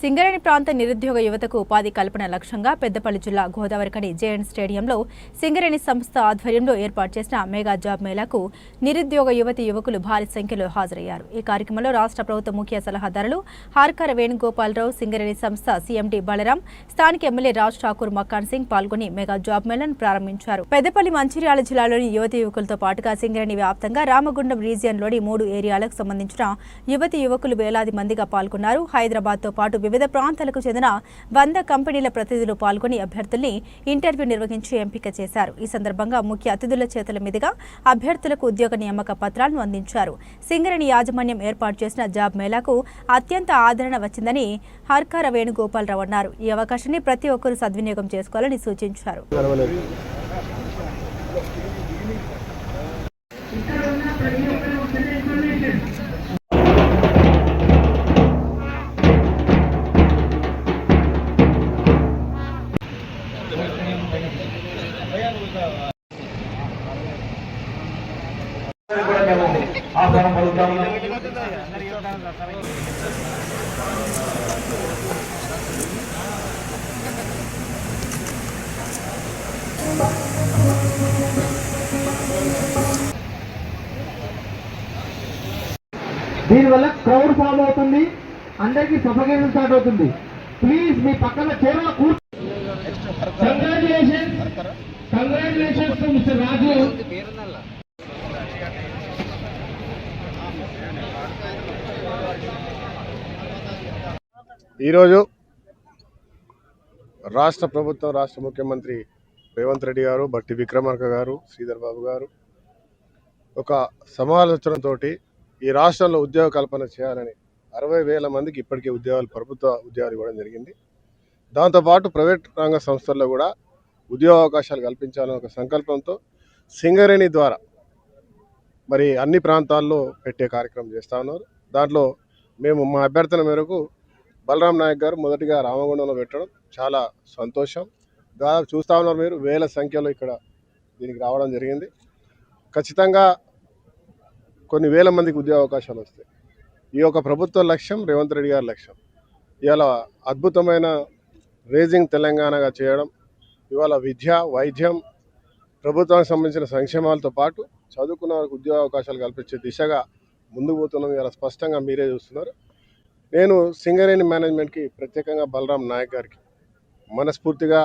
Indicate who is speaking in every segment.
Speaker 1: సింగరేణి ప్రాంత నిరుద్యోగ యువతకు ఉపాధి కల్పన లక్ష్యంగా పెద్దపల్లి జిల్లా గోదావరికని జేఎన్ స్టేడియంలో సింగరేణి సంస్థ ఆధ్వర్యంలో ఏర్పాటు చేసిన మెగా జాబ్ మేళాకు నిరుద్యోగ యువతి యువకులు భారీ సంఖ్యలో హాజరయ్యారు. ఈ కార్యక్రమంలో రాష్ట్ర ప్రభుత్వ ముఖ్య సలహాదారులు హార్కర్ వేణుగోపాలరావు సింగరేణి సంస్థ సీఎండీ బలరాం స్థానిక ఎమ్మెల్యే రాజ్ ఠాకూర్ మక్కాన్ సింగ్ పాల్గొని మెగా జాబ్ మేళను ప్రారంభించారు. పెద్దపల్లి మంచిర్యాల జిల్లాలోని యువతి యువకులతో పాటుగా సింగరేణి వ్యాప్తంగా రామగుండం రీజియన్లోని మూడు ఏరియాలకు సంబంధించిన యువతి యువకులు వేలాది మందిగా పాల్గొన్నారు. హైదరాబాద్తో పాటు వివిధ ప్రాంతాలకు చెందిన వంద కంపెనీల ప్రతినిధులు పాల్గొని అభ్యర్థుల్ని ఇంటర్వ్యూ నిర్వహించి ఎంపిక చేశారు. ఈ సందర్భంగా ముఖ్య అతిథుల చేతుల మీదుగా అభ్యర్థులకు ఉద్యోగ నియామక పత్రాలను అందించారు. సింగరేణి యాజమాన్యం ఏర్పాటు చేసిన జాబ్ మేళాకు అత్యంత ఆదరణ వచ్చిందని హర్కార వేణుగోపాలరావు అన్నారు. ఈ అవకాశాన్ని ప్రతి ఒక్కరూ సద్వినియోగం చేసుకోవాలని సూచించారు.
Speaker 2: కూడా మేము ఆహ్వానం పలుకుతాము దీనివల్ల క్రౌడ్ ఫామ్ అవుతుంది. అందరికీ సఫకేషన్ స్టార్ట్ అవుతుంది. ప్లీజ్ మీ పక్కన చీరలో కూర్చో.
Speaker 3: ఈరోజు రాష్ట్ర ప్రభుత్వం రాష్ట్ర ముఖ్యమంత్రి రేవంత్ రెడ్డి గారు భట్టి విక్రమార్క గారు శ్రీధర్ బాబు గారు ఒక సమాలోచనతో ఈ రాష్ట్రంలో ఉద్యోగ కల్పన చేయాలని అరవై వేల మందికి ఇప్పటికే ఉద్యోగాలు ప్రభుత్వ ఉద్యోగాలు ఇవ్వడం జరిగింది. దాంతోపాటు ప్రైవేట్ రంగ సంస్థల్లో కూడా ఉద్యోగ అవకాశాలు కల్పించాలని ఒక సంకల్పంతో సింగరేణి ద్వారా మరి అన్ని ప్రాంతాల్లో పెట్టే కార్యక్రమం చేస్తూ ఉన్నారు. దాంట్లో మేము మా అభ్యర్థన మేరకు బలరాం నాయక్ గారు మొదటిగా రామగుండంలో పెట్టడం చాలా సంతోషం. దాదాపు చూస్తా ఉన్నారు మీరు వేల సంఖ్యలో ఇక్కడ దీనికి రావడం జరిగింది. ఖచ్చితంగా కొన్ని వేల మందికి ఉద్యోగ అవకాశాలు వస్తాయి. ఈ యొక్క ప్రభుత్వ లక్ష్యం రేవంత్ రెడ్డి గారి లక్ష్యం. ఇవాళ అద్భుతమైన రేజింగ్ తెలంగాణగా చేయడం ఇవాళ విద్య వైద్యం ప్రభుత్వానికి సంబంధించిన సంక్షేమాలతో పాటు చదువుకున్న వారికి ఉద్యోగ అవకాశాలు కల్పించే దిశగా ముందుకు పోతున్నాం. ఇలా స్పష్టంగా మీరే చూస్తున్నారు. నేను సింగరేణి మేనేజ్మెంట్కి ప్రత్యేకంగా బలరాం నాయక్ గారికి మనస్ఫూర్తిగా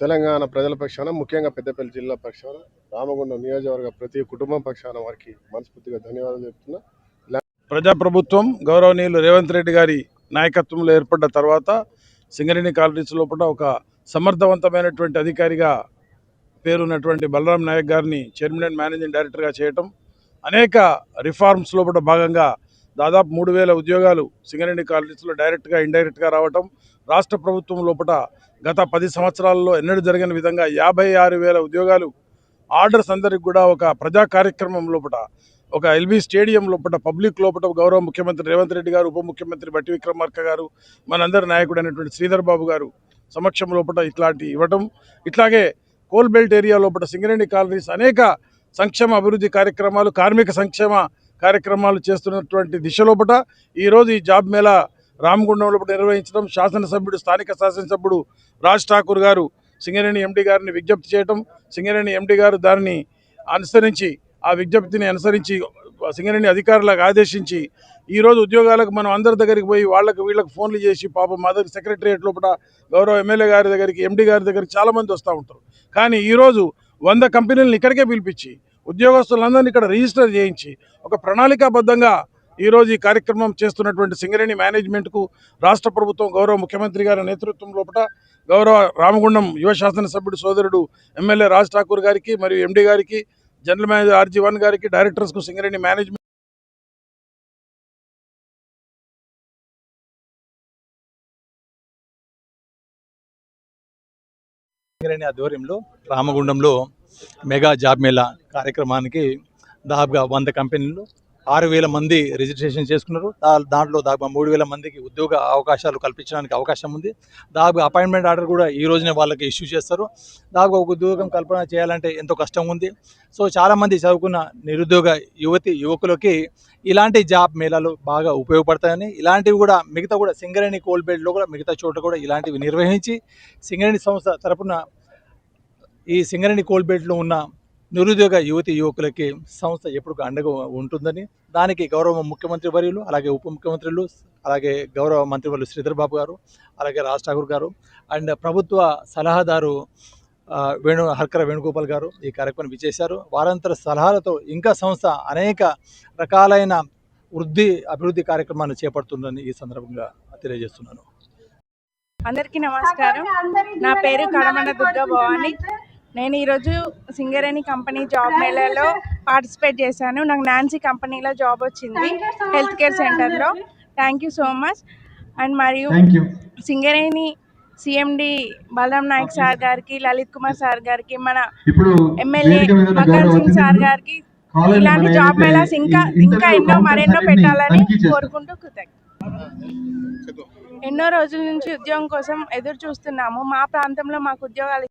Speaker 3: తెలంగాణ ప్రజల పక్షాన ముఖ్యంగా పెద్దపల్లి జిల్లా పక్షాన రామగుండం నియోజకవర్గ ప్రతి కుటుంబం పక్షాన వారికి మనస్ఫూర్తిగా ధన్యవాదాలు చెప్తున్నా.
Speaker 4: ప్రజాప్రభుత్వం గౌరవనీయులు రేవంత్ రెడ్డి గారి నాయకత్వంలో ఏర్పడ్డ తర్వాత సింగరేణి కాలనీస్ లోపల ఒక సమర్థవంతమైనటువంటి అధికారిగా పేరున్నటువంటి బలరాం నాయక్ గారిని చైర్మన్ అండ్ మేనేజింగ్ డైరెక్టర్గా చేయటం అనేక రిఫార్మ్స్ లోపల భాగంగా దాదాపు మూడు వేల ఉద్యోగాలు సింగరేణి కాలనీస్లో డైరెక్ట్గా ఇండైరెక్ట్గా రావటం రాష్ట్ర ప్రభుత్వం లోపల గత పది సంవత్సరాల్లో ఎన్నడూ జరిగిన విధంగా యాభై ఆరు వేల ఉద్యోగాలు ఆర్డర్స్ అందరికి కూడా ఒక ప్రజా కార్యక్రమం లోపల ఒక ఎల్బీ స్టేడియం లోపల పబ్లిక్ లోపల గౌరవ ముఖ్యమంత్రి రేవంత్ రెడ్డి గారు ఉప ముఖ్యమంత్రి బట్టి విక్రమార్క గారు మనందరి నాయకుడు అయినటువంటి శ్రీధర్ బాబు గారు సమక్షం లోపల ఇట్లాంటి ఇవ్వటం. ఇట్లాగే కోల్ బెల్ట్ ఏరియా లోపల సింగరేణి కాలనీస్ అనేక సంక్షేమ అభివృద్ధి కార్యక్రమాలు కార్మిక సంక్షేమ కార్యక్రమాలు చేస్తున్నటువంటి దిశలోపట ఈరోజు ఈ జాబ్ మేళా రామగుండం లోపల నిర్వహించడం శాసనసభ్యుడు స్థానిక శాసనసభ్యుడు రాజ్ ఠాకూర్ గారు సింగరేణి ఎండి గారిని విజ్ఞప్తి చేయటం సింగరేణి ఎండి గారు దానిని అనుసరించి ఆ విజ్ఞప్తిని అనుసరించి సింగరేణి అధికారులకు ఆదేశించి ఈరోజు ఉద్యోగాలకు మనం అందరి దగ్గరికి పోయి వాళ్ళకి వీళ్ళకి ఫోన్లు చేసి పాపం మా దగ్గర సెక్రటరియట్ లోపల గౌరవ ఎమ్మెల్యే గారి దగ్గరికి ఎండి గారి దగ్గరికి చాలామంది వస్తూ ఉంటారు. కానీ ఈరోజు వంద కంపెనీలను ఇక్కడికే పిలిపించి ఉద్యోగస్తులందరినీ ఇక్కడ రిజిస్టర్ చేయించి ఒక ప్రణాళికాబద్ధంగా ఈరోజు ఈ కార్యక్రమం చేస్తున్నటువంటి సింగరేణి మేనేజ్మెంట్కు రాష్ట్ర ప్రభుత్వం గౌరవ ముఖ్యమంత్రి గారి నేతృత్వం లోపల గౌరవ రామగుండం యువ శాసనసభ్యుడు సోదరుడు ఎమ్మెల్యే రాజ్ ఠాకూర్ గారికి మరియు ఎండి గారికి జనరల్ మేనేజర్ ఆర్జీ వన్ గారికి డైరెక్టర్స్కు సింగరేణి మేనేజ్మెంట్
Speaker 5: సింగరేణి ఆధ్వర్యంలో రామగుండంలో మెగా జాబ్ మేళా కార్యక్రమానికి దాదాపుగా వంద కంపెనీలు ఆరు వేల మంది రిజిస్ట్రేషన్ చేసుకున్నారు. దాంట్లో దాదాపు మూడు వేల మందికి ఉద్యోగ అవకాశాలు కల్పించడానికి అవకాశం ఉంది. దాదాపు అపాయింట్మెంట్ ఆర్డర్ కూడా ఈ రోజునే వాళ్ళకి ఇష్యూ చేస్తారు. దాదాపు ఒక ఉద్యోగం కల్పన చేయాలంటే ఎంతో కష్టం ఉంది. సో చాలామంది చదువుకున్న నిరుద్యోగ యువతి యువకులకి ఇలాంటి జాబ్ మేళాలు బాగా ఉపయోగపడతాయని ఇలాంటివి కూడా మిగతా కూడా సింగరేణి కోల్బేడ్లో కూడా మిగతా చోట కూడా ఇలాంటివి నిర్వహించి సింగరేణి సంస్థ తరపున ఈ సింగరేణి కోల్బెడ్లో ఉన్న నిరుద్యోగ యువతి యువకులకి సంస్థ ఎప్పుడు అండగా ఉంటుందని దానికి గౌరవ ముఖ్యమంత్రి వర్యులు అలాగే ఉప ముఖ్యమంత్రులు అలాగే గౌరవ మంత్రివర్యులు శ్రీధర్ బాబు గారు అలాగే రాజ్ ఠాకూర్ గారు అండ్ ప్రభుత్వ సలహాదారు వేణు హర్కర వేణుగోపాల్ గారు ఈ కార్యక్రమం విచ్చేశారు. వారంతర సలహాలతో ఇంకా సంస్థ అనేక రకాలైన వృద్ధి అభివృద్ధి కార్యక్రమాన్ని చేపడుతుందని ఈ సందర్భంగా తెలియజేస్తున్నాను.
Speaker 6: అందరికీ నమస్కారం. నా పేరు కడమండ దుర్గా భవాని నేను ఈరోజు సింగరేణి కంపెనీ జాబ్ మేళాలో పార్టిసిపేట్ చేశాను. నాకు నాన్సీ కంపెనీలో జాబ్ వచ్చింది హెల్త్ కేర్ సెంటర్లో. Thank you so much and మరియు సింగరేణి సిఎండి బలరాం నాయక్ సార్ గారికి లలిత్ కుమార్ సార్ గారికి మన
Speaker 2: ఇప్పుడు
Speaker 6: ఎమ్మెల్యే మకర్ సింగ్ సార్ గారికి ఇలాంటి జాబ్ మేళాస్ ఇంకా ఇంకా ఎన్నో మరెన్నో పెట్టాలని. కోరుకుంటూ కృతజ్ఞత ఎన్నో రోజుల నుంచి ఉద్యోగం కోసం ఎదురు చూస్తున్నాము. మా ప్రాంతంలో మాకు ఉద్యోగాలు